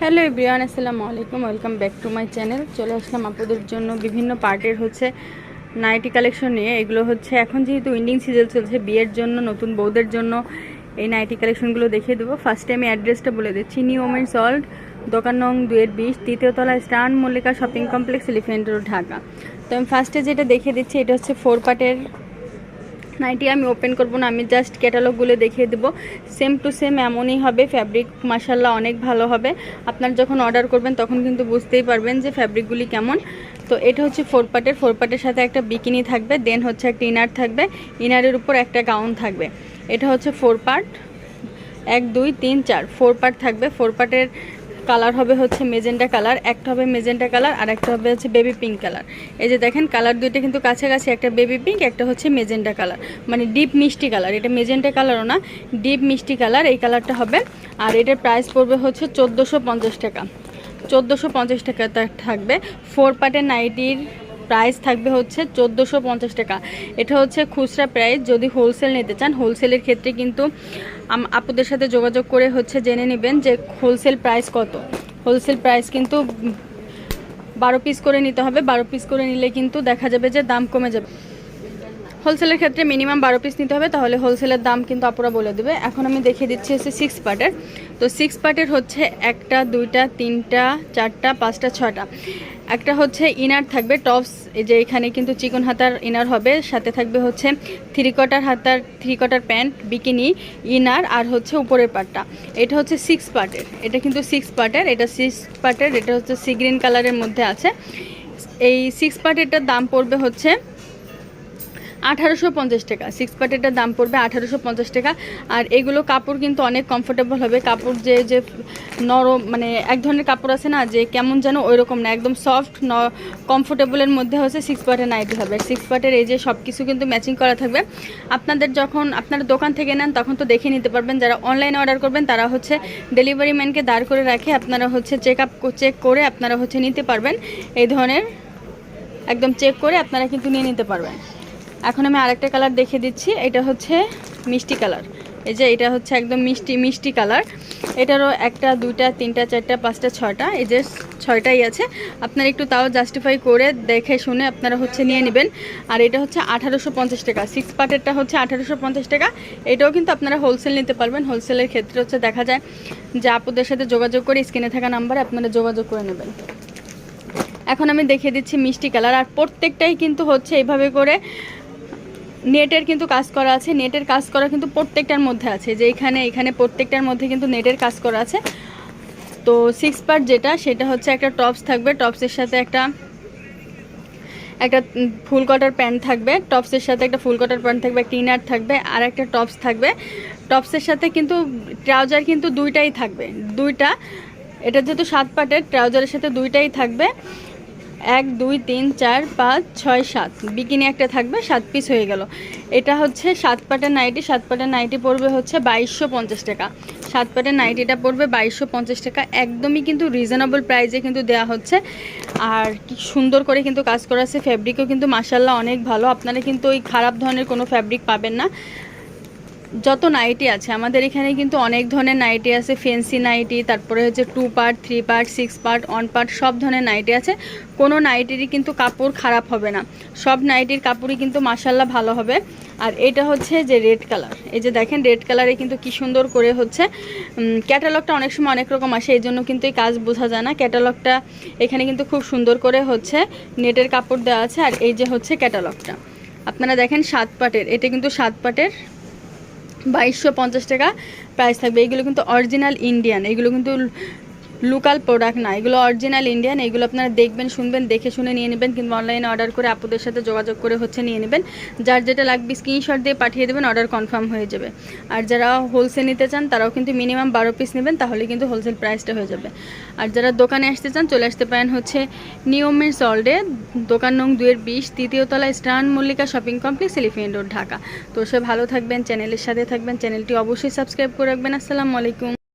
Hello everyone, আসসালামু আলাইকুম। Welcome back to my channel. চলে আসলাম আপনাদের জন্য বিভিন্ন পার্টের হচ্ছে নাইটি কালেকশন নিয়ে। এগুলো হচ্ছে এখন যেহেতু উইন্ডিং সিজন চলছে, বিয়ের জন্য, নতুন বউদের জন্য এই নাইটি কালেকশনগুলো দেখিয়ে দেবো। ফার্স্টে আমি অ্যাড্রেসটা বলে দিচ্ছি, নিউ ওমেন্স অল্ড দোকান নং দুয়ের বিশ, তৃতীয় তলায় স্টান, Mallika shopping complex elephant road, Dhaka. তো আমি ফার্স্টে যেটা দেখিয়ে দিচ্ছি, এটা হচ্ছে ফোর পার্টের নাইটি আমি ওপেন করব না, আমি জাস্ট ক্যাটালগুলো দেখিয়ে দেবো। সেম টু সেম এমনই হবে ফ্যাব্রিক মাসাল্লাহ অনেক ভালো হবে। আপনার যখন অর্ডার করবেন তখন কিন্তু বুঝতেই পারবেন যে ফ্যাব্রিকগুলি কেমন। তো এটা হচ্ছে ফোর পার্টের ফোর পার্টের সাথে একটা বিকিনি থাকবে দেন হচ্ছে একটা ইনার থাকবে। ইনারের উপর একটা গাউন থাকবে। এটা হচ্ছে ফোর পার্ট এক, দুই, তিন, চার ফোর পার্ট থাকবে। ফোর পার্টের কালার হবে হচ্ছে মেজেন্টা কালার, একটা হবে মেজেন্টা কালার আর একটা হবে হচ্ছে বেবি পিঙ্ক কালার। এই যে দেখেন কালার দুইটা কিন্তু কাছাকাছি, একটা বেবি পিঙ্ক, একটা হচ্ছে মেজেন্টা কালার। মানে ডিপ মিষ্টি কালার, এটা মেজেন্টা কালারও না, ডিপ মিষ্টি কালার, এই কালারটা হবে। আর এটার প্রাইস পড়বে হচ্ছে চোদ্দোশো টাকা। চোদ্দোশো টাকা থাকবে। ফোর পার্টের নাইটির প্রাইস থাকবে হচ্ছে চোদ্দোশো পঞ্চাশ টাকা। এটা হচ্ছে খুচরা প্রাইস। যদি হোলসেল নিতে চান হোলসেলের ক্ষেত্রে কিন্তু আপুদের সাথে যোগাযোগ করে হচ্ছে জেনে নেবেন যে হোলসেল প্রাইস কত। হোলসেল প্রাইস কিন্তু বারো পিস করে নিতে হবে। বারো পিস করে নিলে কিন্তু দেখা যাবে যে দাম কমে যাবে। হোলসেলের ক্ষেত্রে মিনিমাম বারো পিস নিতে হবে, তাহলে হোলসেলের দাম কিন্তু আপুরা বলে দেবে। এখন আমি দেখিয়ে দিচ্ছি হচ্ছে সিক্স পার্টের তো সিক্স পার্টের হচ্ছে একটা, দুইটা, তিনটা, চারটা, পাঁচটা ছটা একটা হচ্ছে ইনার থাকবে টপস যে এখানে কিন্তু চিকন হাতার ইনার হবে। সাথে থাকবে হচ্ছে থ্রি কটার হাতার থ্রি কটার প্যান্ট বিকিনি ইনার আর হচ্ছে উপরের পার্টটা এটা হচ্ছে সিক্স পার্টের এটা কিন্তু সিক্স পার্টের এটা সিক্স পার্টের এটা হচ্ছে সি গ্রিন কালারের মধ্যে আছে। এই সিক্স পার্টেরটার দাম পড়বে হচ্ছে আঠারোশো পঞ্চাশ টাকা। সিক্স পার্টেরটার দাম পড়বে আঠারোশো পঞ্চাশ টাকা। আর এগুলো কাপড় কিন্তু অনেক কমফোর্টেবল হবে। কাপড় যে যে নরম মানে এক ধরনের কাপড় আছে না, যে কেমন যেন ওই রকম না, একদম সফট ন কমফোর্টেবলের মধ্যে হচ্ছে সিক্স পার্টের নাইটি হবে। সিক্স পার্টের এই যে সব কিছু কিন্তু ম্যাচিং করা থাকবে। আপনাদের যখন, আপনারা দোকান থেকে নেন, তখন তো দেখে নিতে পারবেন, যারা অনলাইনে অর্ডার করবেন, তারা হচ্ছে ডেলিভারি ম্যানকে দাঁড় করে রাখে আপনারা হচ্ছে চেক আপ চেক করে আপনারা হচ্ছে নিতে পারবেন। এই ধরনের, একদম চেক করে আপনারা কিন্তু নিয়ে নিতে পারবেন। এখন আমি আরেকটা কালার দেখে দিচ্ছি। এটা হচ্ছে মিষ্টি কালার। এই যে এটা হচ্ছে একদম মিষ্টি মিষ্টি কালার। এটারও একটা, দুইটা, তিনটা, চারটা, পাঁচটা, ছয়টা, এই যে ছয়টাই আছে। আপনারা একটু তাও জাস্টিফাই করে দেখে শুনে আপনারা হচ্ছে নিয়ে নেবেন। আর এটা হচ্ছে আঠারোশো পঞ্চাশ টাকা। সিক্স পার্টেরটা হচ্ছে আঠারোশো পঞ্চাশ টাকা। এটাও কিন্তু আপনারা হোলসেল নিতে পারবেন। হোলসেলের ক্ষেত্রে হচ্ছে দেখা যায় যে আপুদের সাথে যোগাযোগ করে স্ক্রিনে থাকা নাম্বারে আপনারা যোগাযোগ করে নেবেন। এখন আমি দেখিয়ে দিচ্ছি মিষ্টি কালার। আর প্রত্যেকটাই কিন্তু হচ্ছে এইভাবে করে নেটের কিন্তু কাজ করা আছে, নেটের কাজ করা কিন্তু প্রত্যেকটার মধ্যে আছে, যে এখানে এখানে প্রত্যেকটার মধ্যে কিন্তু নেটের কাজ করা আছে। তো সিক্স পার্ট যেটা, সেটা হচ্ছে একটা টপস থাকবে টপসের সাথে একটা একটা ফুল কটার প্যান্ট থাকবে টপসের সাথে একটা ফুল কটার প্যান্ট থাকবে একটা ইনার থাকবে, আর একটা টপস থাকবে। টপসের সাথে কিন্তু ট্রাউজার কিন্তু দুইটাই থাকবে, দুইটা, এটা যেহেতু সাত পাটের ট্রাউজারের সাথে দুইটাই থাকবে। এক, দুই, তিন, চার, পাঁচ, ছয়, সাত। বিকিনি একটা থাকবে, সাত পিস হয়ে গেল। এটা হচ্ছে সাত পাটের নাইটি, সাত পাটের নাইটি পড়বে হচ্ছে বাইশশো পঞ্চাশ টাকা। সাত পাটের নাইটিটা পড়বে বাইশশো পঞ্চাশ টাকা। একদমই কিন্তু রিজনেবল প্রাইসে কিন্তু দেওয়া হচ্ছে। আর কি সুন্দর করে কিন্তু কাজ করা আছে। ফ্যাব্রিকও কিন্তু মাসাল্লাহ অনেক ভালো। আপনারা কিন্তু ওই খারাপ ধরনের কোনো ফ্যাব্রিক পাবেন না। যত নাইটি আছে, আমাদের এখানে কিন্তু অনেক ধরনের নাইটি আছে ফেন্সি নাইটি, তারপরে হচ্ছে two part three part six part one part সব ধরনের নাইটি আছে। কোনো নাইটিরই কিন্তু কাপড় খারাপ হবে না। সব নাইটির কাপড়ই কিন্তু মাসাল্লাহ ভালো হবে। আর এটা হচ্ছে যে রেড কালার এই যে দেখেন রেড কালারে কিন্তু কি সুন্দর করে হচ্ছে ক্যাটালগটা অনেক সময় অনেক রকম আসে, এই জন্য কিন্তু এই কাজ বোঝা যায় না। ক্যাটালগটা এখানে কিন্তু খুব সুন্দর করে হচ্ছে নেটের কাপড় দেওয়া আছে, আর এই যে হচ্ছে ক্যাটালগটা আপনারা দেখেন সাত পাটের এটা কিন্তু সাত পাটের বাইশশো পঞ্চাশ টাকা প্রাইস থাকবে। এগুলো কিন্তু অরিজিনাল ইন্ডিয়ান এগুলো কিন্তু লোকাল প্রোডাক্ট না। এগুলো অরিজিনাল ইন্ডিয়ান এগুলো আপনারা দেখবেন, শুনবেন, দেখে শুনে নিয়ে নেবেন কিংবা অনলাইনে অর্ডার করে আপুদের সাথে যোগাযোগ করে হচ্ছে নিয়ে নেবেন। যার যেটা লাগবে স্ক্রিনশট দিয়ে পাঠিয়ে দেবেন অর্ডার কনফার্ম হয়ে যাবে। আর যারা হোলসেল নিতে চান, তারাও কিন্তু মিনিমাম বারো পিস নেবেন, তাহলে কিন্তু হোলসেল প্রাইসটা হয়ে যাবে। আর যারা দোকানে আসতে চান, চলে আসতে পারেন হচ্ছে নিয়মের সল্ডে দোকান নং দুয়ের বিশ, তৃতীয় তলায় স্টান Mallika shopping complex elephant road Dhaka. তো সে ভালো থাকবেন চ্যানেলের সাথে থাকবেন চ্যানেলটি অবশ্যই সাবস্ক্রাইব করে রাখবেন। আসসালামু আলাইকুম।